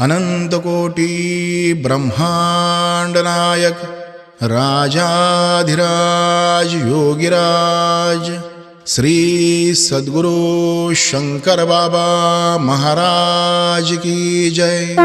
अनंतकोटी ब्रह्मांडनायक राजाधिराज योगिराज श्री सद्गुरु शंकर बाबा महाराज की जय।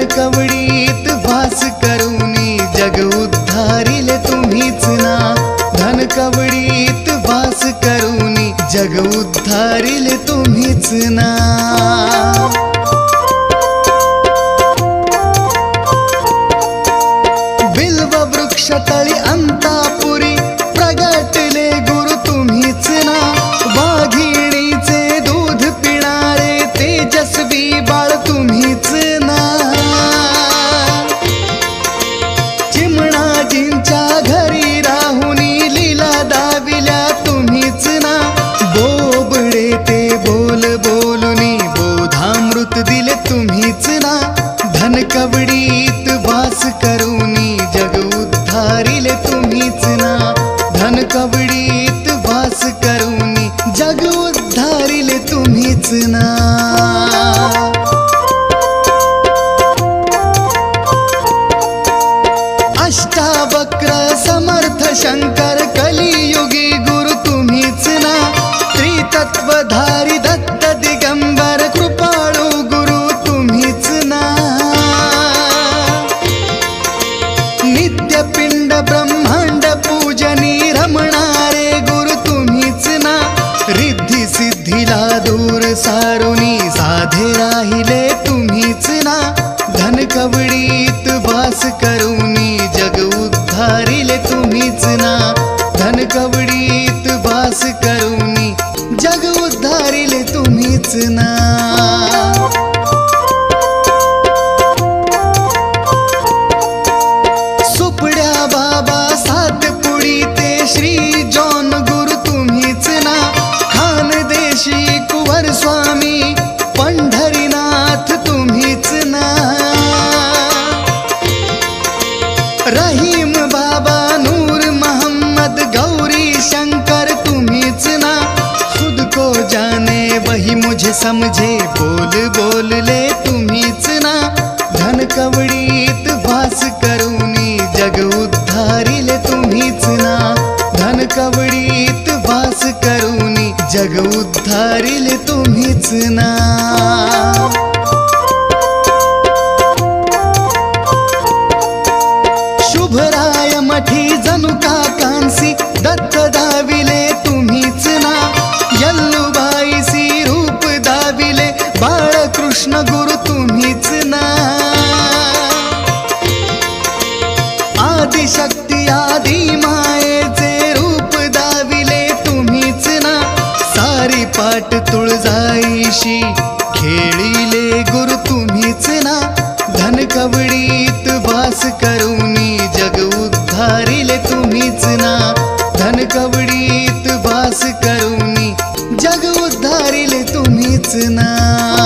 ज्ञान कवडीत भास करुनी जग उद्धारील तुम्हीच ना. धन कवडीत भास करुनी जग उद्धारिले तुम्हीच ना. कबडीत वास करूनी जग उद्धारिले तुम्हीच ना. धन कबडीत वास करूनी जग उद्धारिले तुम्हीच ना. विश्वास कर करुणी जग उद्धारिले तुम्हीच ना. धन धनकवडीत वास करुणी जग उद्धारिले तुम्हीच ना.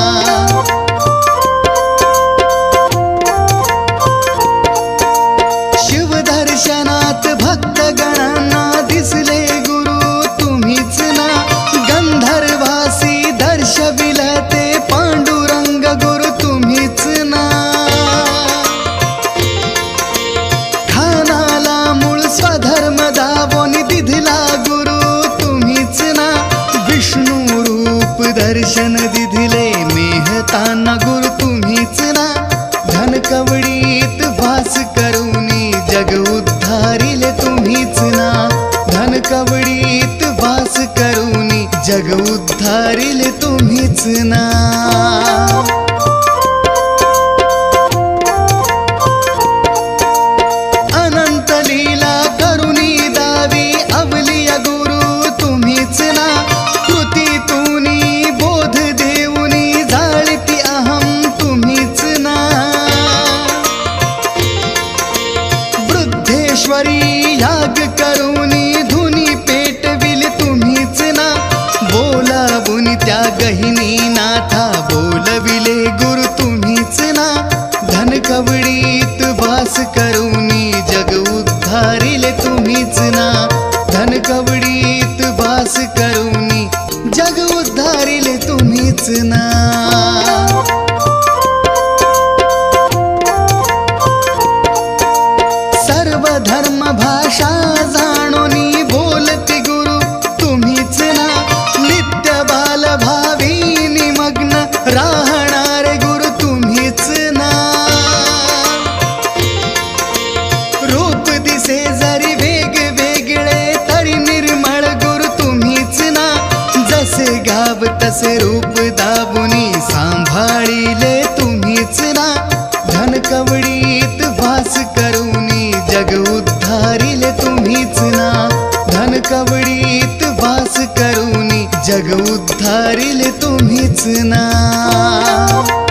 वेचना धन कवडीत वास करून जग उद्धारिल तुम्हीच ना.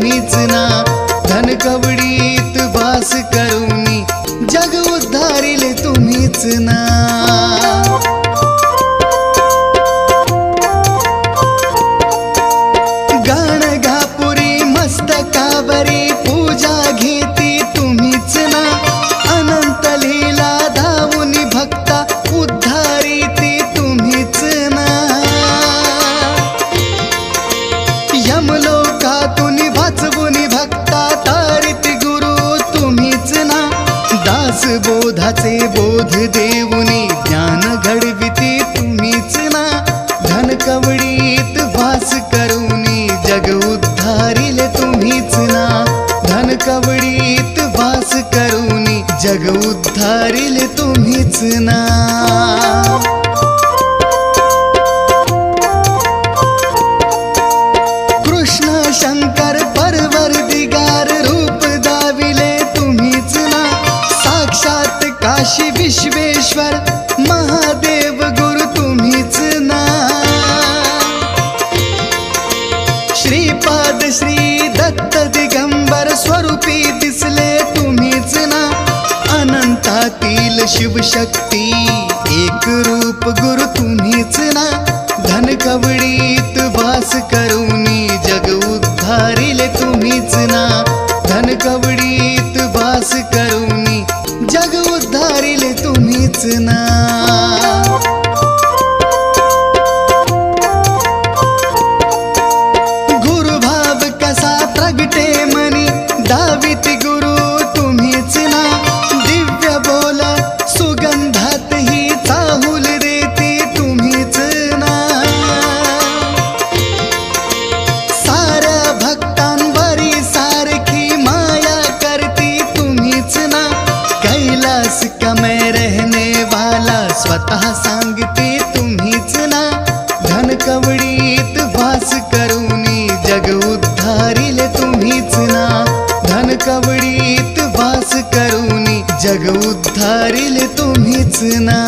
कोणीच ना. धन धनकवडीत वास करून जग उद्धारिले तुम्हीच ना. कवडीत वास करूनी जग उद्धारिल तुम्हीच ना. शक्ती. एक रूप गुरु तुम्हीच ना. धन कवडीत वास करून जग उद्धारिले तुम्हीच ना. धन कवडीत वास करून जग उद्धारिले तुम्हीच ना. सापडीत वास करून जग उद्धारिल तुम्हीच ना.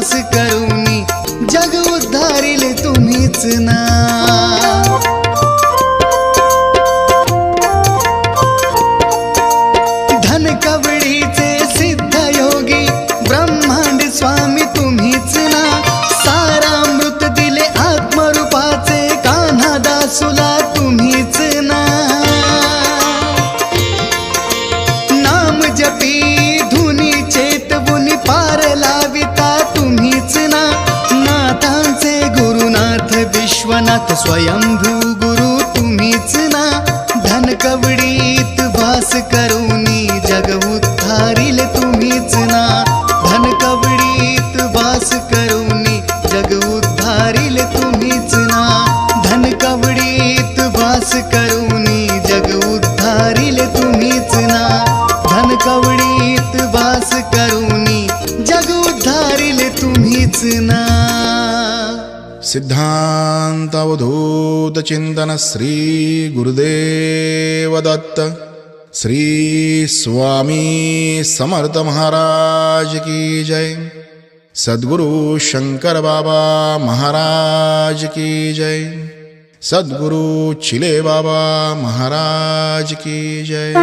उपवास करूनी जग उद्धारिले तुम्हीच ना. स्वयंभू चिंतन श्री गुरुदेवदत्त श्री स्वामी समर्थ महाराज की जय। सद्गुरु शंकर बाबा महाराज की जय। सद्गुरु चिले बाबा महाराज की जय।